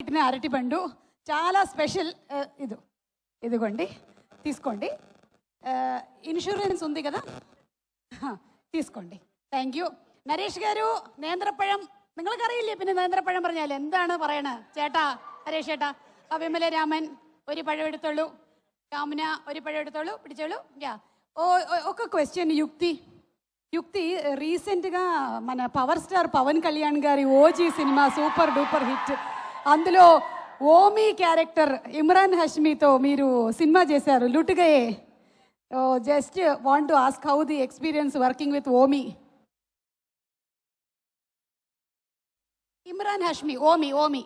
పెట్టిన అరటిపండు చాలా స్పెషల్ ఆ, ఇది ఇదిగోండి తీసుకోండి ఆ, ఇన్సూరెన్స్ ఉంది కదా ഹ, തീസ്കൊണ്ടി താങ്ക് യു നരേഷ് ഗാരു നേന്ത്രപ്പഴം നിങ്ങൾക്കറിയില്ലേ പിന്നെ നേന്ത്രപ്പഴം പറഞ്ഞാൽ എന്താണ് പറയണത് ചേട്ടാ നരേഷ് ചേട്ടാ ആ വിമല രാമൻ ഒരു പഴം എടുത്തോളൂ കാമന ഒരു പഴം എടുത്തോളൂ పిడిచోళు యా ఓ ఓ- ఒక క్వశ్చన్ యుక్తి యుక్తి రీసెంట్గా మన పవర్ స్టార్ పవన్ కళ్యాణ్ గారి OG cinema super duper hit అందులో ఓమీ క్యారెక్టర్ ఇమ్రాన్ హష్మీతో మీరు సినిమా చేశారు లుటుగయే just want to ask how the experience working with owe me Imran Hashmi owe me owe me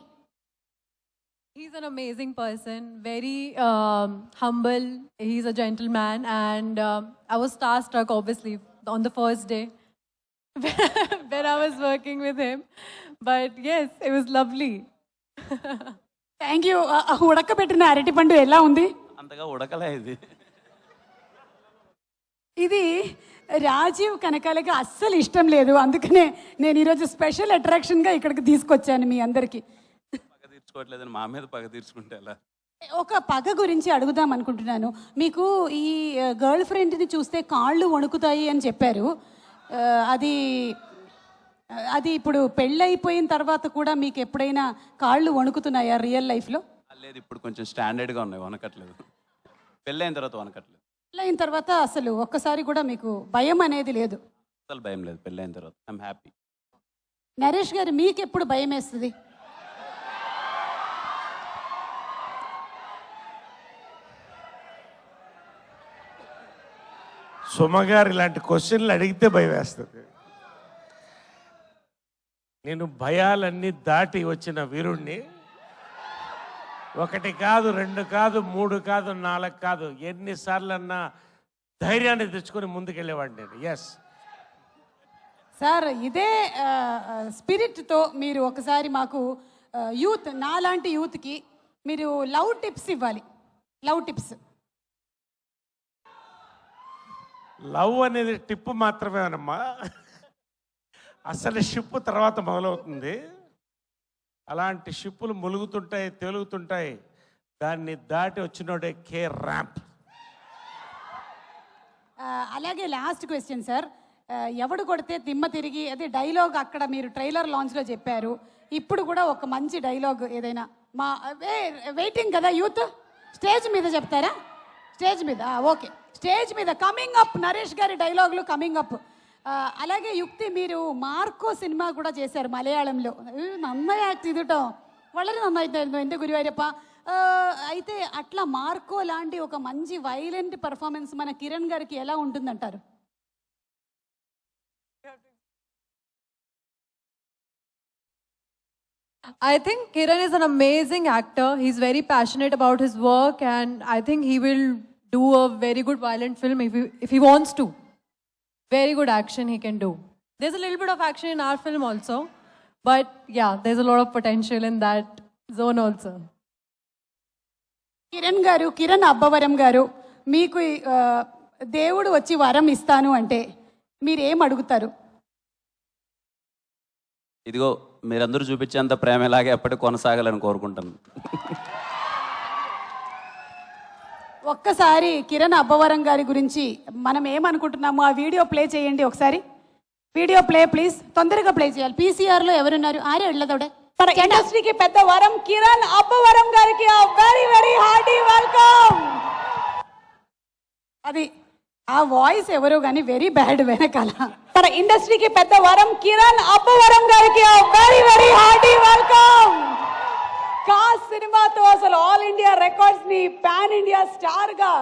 He's an amazing person, very um, humble. He's a gentleman, and um, I was starstruck, obviously, on the first day when I was working with him. But yes, it was lovely. Thank you ఉడకబెట్టిన అరటిపండు ఎలా ఉంది? అంతగా ఉడకలే ఇది. ఇది రాజీవ్ కనకాలకి అస్సలు ఇష్టం లేదు. అందుకనే నేను ఈరోజు స్పెషల్ అట్రాక్షన్గా ఇక్కడికి తీసుకొచ్చాను మీ అందరికీ. పగ తీర్చుకోవట్లేదని మా మీద పగ తీర్చుకుంటే ఎలా? ఒక పగ గురించి అడుగుదాం అనుకుంటున్నాను. మీకు ఈ గర్ల్ ఫ్రెండ్ని చూస్తే కాళ్ళు వణుకుతాయి అని చెప్పారు. అది అది ఇప్పుడు పెళ్ళైపోయిన తర్వాత కూడా మీకు ఎప్పుడైనా కాళ్ళు వణుకుతున్నాయా రియల్ లైఫ్లో? లేదు ఇప్పుడు కొంచెం స్టాండర్డ్గా ఉన్నాయి వనకట్లేదు పెళ్ళైన తర్వాత వనకట్లేదు పెళ్ళైన తర్వాత అసలు ఒక్కసారి కూడా మీకు భయం అనేది లేదు? అసలు భయం లేదు పెళ్ళైన తర్వాత. ఐఎమ్ హ్యాపీ నరేష్ గారు మీకు ఎప్పుడు భయం వేస్తుంది? సుమగారు ఇలాంటి క్వశ్చన్లు అడిగితే భయం వేస్తుంది. నేను భయాలన్నీ దాటి వచ్చిన వీరుణ్ణి. ఒకటి కాదు రెండు కాదు మూడు కాదు నాలుగు కాదు ఎన్నిసార్లు అన్నా ధైర్యాన్ని తెచ్చుకొని ముందుకెళ్ళేవాడిని నేను. ఎస్ సార్ ఇదే స్పిరిట్తో మీరు ఒకసారి మాకు యూత్ నాలాంటి యూత్కి మీరు లవ్ టిప్స్ ఇవ్వాలి. Love tips. లవ్ అనేది టిప్ మాత్రమేనమ్మా. అసలు షిప్ తర్వాత మొదలవుతుంది. అలాంటి షిప్పులు ములుగుతుంటాయి తేలుగుతుంటాయి. దాన్ని దాటి వచ్చినోడే కే ర్యాంప్ అలాగే లాస్ట్ క్వశ్చన్ సార్. ఎవడు కొడితే తిమ్మ తిరిగి అదే డైలాగ్ అక్కడ మీరు ట్రైలర్ లాంచ్లో చెప్పారు. ఇప్పుడు కూడా ఒక మంచి డైలాగ్ ఏదైనా మా వెయిటింగ్ కదా యూత్? స్టేజ్ మీద చెప్తారా? స్టేజ్ మీద ఓకే. స్టేజ్ మీద కమింగ్ అప్ నరేష్ గారి డైలాగులు కమింగ్ అప్. అలాగే యుక్తి మీరు మార్కో సినిమా కూడా చేశారు మలయాళంలో ഏ, നന്നായി ആക്ട് ചെയ്തിട്ടോ വളരെ നന്നായിട്ടായിരുന്നു എൻ്റെ ഗുരുവായൂരപ്പ ఆ, అయితే అట్లా మార్కో లాంటి ఒక మంచి వైలెంట్ పర్ఫార్మెన్స్ మన కిరణ్ గారికి ఎలా ఉంటుందంటారు I think Kiran is an amazing actor. He's very passionate about his work, and I think he will do a very good violent film if he, if he wants to. very good action he can do this lil bit of action in our film also but yeah there's a load of potential in that zone also Kiran garu Kiran Abbavaram గారు మీకు దేవుడు వచ్చి వరం ఇస్తాను అంటే మీరు ఏం అడుగుతారు ఇదిగో మీరందరూ చూపించేంత ప్రేమ ఇలాగే ఎప్పటికీ కొనసాగాలని కోరుకుంటాను ఒక్కసారి కిరణ్ అబ్బవరం గారి గురించి మనం ఏమనుకుంటున్నాము ఆ వీడియో ప్లే చేయండి ఒకసారి. Video play please. తొందరగా ప్లే చేయాలి. పీసీఆర్లో ఎవరున్నారు? ఆరే వెళ్ళదవుడే మన ఇండస్ట్రీకి పెద్ద వరం కిరణ్ అబ్బవరం గారికి వెరీ వెరీ హార్టీ వెల్కమ్ అది ఆ వాయిస్ ఎవరో కానీ వెరీ బ్యాడ్ వెనకాల. మన ఇండస్ట్రీకి పెద్ద వరం కిరణ్ అబ్బవరం గారికి వెరీ వెరీ హార్టీ వెల్కమ్ కాస్ సినిమాతో అసలు ఆల్ ఇండియా రికార్డ్స్ని పాన్ ఇండియా స్టార్గా.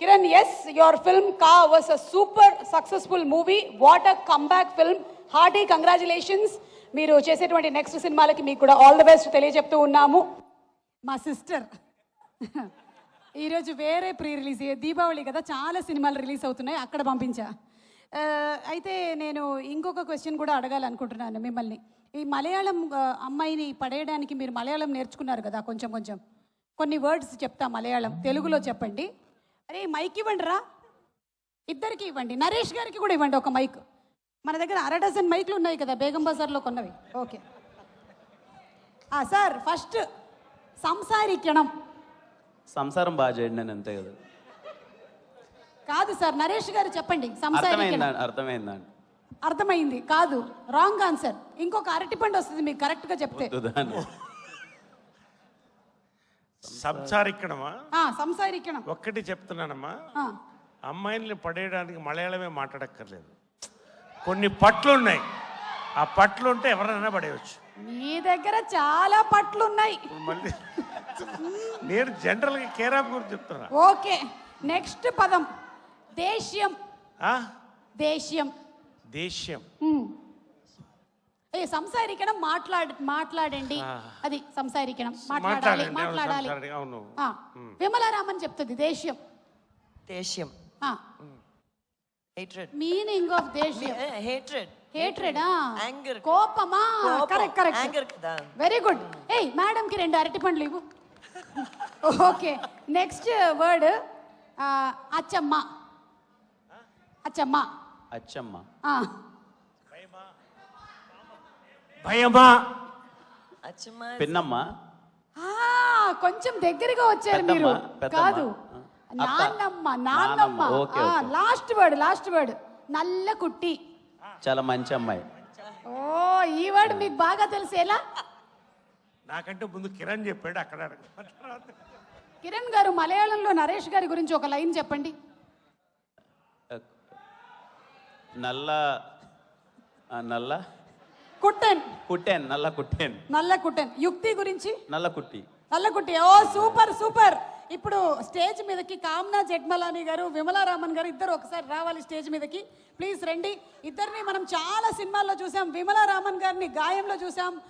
Kiran yes your film Ka was a super successful movie what a comeback film hearty congratulations మీరు చేసేటువంటి నెక్స్ట్ సినిమాలకి మీకు కూడా ఆల్ ద బెస్ట్ తెలియజెప్తూ ఉన్నాము. మా సిస్టర్ ఈరోజు వేరే ప్రీ రిలీజ్ దీపావళి కదా చాలా సినిమాలు రిలీజ్ అవుతున్నాయి. అక్కడ పంపించా. Uh, అయితే నేను ఇంకొక క్వశ్చన్ కూడా అడగాలనుకుంటున్నాను మిమ్మల్ని. ఈ మలయాళం అమ్మాయిని పడేయడానికి మీరు మలయాళం నేర్చుకున్నారు కదా కొంచెం కొంచెం. కొన్ని వర్డ్స్ చెప్తా మలయాళం తెలుగులో చెప్పండి. అరే మైక్ ఇవ్వండి రా. ఇద్దరికి ఇవ్వండి. నరేష్ గారికి కూడా ఇవ్వండి ఒక మైక్. మన దగ్గర అర డజన్ మైక్లు ఉన్నాయి కదా బేగం బజార్లో కొన్నవి. ఓకే. సార్ ఫస్ట్ సంసారికణం సంసారం బాగా చేయండి నేను అంతే కదా. కాదు సార్ నరేష్ గారు చెప్పండి సంసారికణం అర్థమైందా? అర్థమైందా. కాదు రాంగ్ ఆన్సర్ ఇంకొక అరటిపండు వస్తుంది మీకు కరెక్ట్గా చెప్తే. సంసారిక్కడమా సంసారికణం. ఒక్కటి చెప్తున్నానమ్మా. అమ్మాయిల్ని పడేయడానికి మలయాళమే మాట్లాడక్కర్లేదు. కొన్ని పట్లు ఉన్నాయి. ఆ పట్లు ఉంటే ఎవరైనా పడేయచ్చు. మీ దగ్గర చాలా పట్లు ఉన్నాయి. మళ్ళీ నేను జనరల్గా కేరాప్ గురించి చెప్తున్నా. ఓకే నెక్స్ట్ పదం. దేశ్యం. ఆ? దేశ్యం. దేశ్యం ఉమ్. ఏ సంసారికణం మాట్లాడ మాట్లాడండి అది సంసారికణం మాట్లాడాలి మాట్లాడండి అవును, మాట్లాడాలి సంసారి- అవును ఆ, విమలారామన్ చెప్తుంది దేశ్యం దేశ్యం హేట్రెడ్ మీనింగ్ ఆఫ్ దేశ్యం హేట్రెడ్ హేట్రెడా Anger. కోపమా కరెక్ట్ కరెక్ట్ యాంగర్ కదా వెరీ గుడ్ ఏయ్ మేడం కి రెండు అరటి పండ్లు ఇవ్వు ఓకే నెక్స్ట్ వర్డ్ అచ్చమ్మ అచ్చమ్మ అచ్చమ్మ. ఆ, భయమా? అచ్చమ్మా. పిన్నమ్మ. ఆ, కొంచెం దగ్గరగా వచ్చారు మీరు. కాదు. నాన్నమ్మ నాన్నమ్మ. Last word last word. నల్ల కుట్టి. చాలా మంచి అమ్మాయి. ఓ ఈ వర్డ్ మీకు బాగా తెలిసేలా నాకంటే ముందు కిరణ్ చెప్పాడు అక్కడ. కిరణ్ గారు మలయాళంలో నరేష్ గారి గురించి ఒక లైన్ చెప్పండి. నల్ల నల్ల? కుట్టెన్. కుట్టేన్ నల్ల కుట్టేన్. నల్ల కుట్టెన్. యుక్తి గురించి? నల్ల కుట్టి. నల్ల కుట్టి. ఓ సూపర్ సూపర్. ఇప్పుడు స్టేజ్ మీదకి కామ్నా జెట్మలాని గారు విమలారామన్ గారు ఇద్దరు ఒకసారి రావాలి స్టేజ్ మీదకి. ప్లీజ్ రండి. ఇద్దరిని మనం చాలా సినిమాల్లో చూసాం. విమలారామన్ గారిని గాయంలో చూసాం.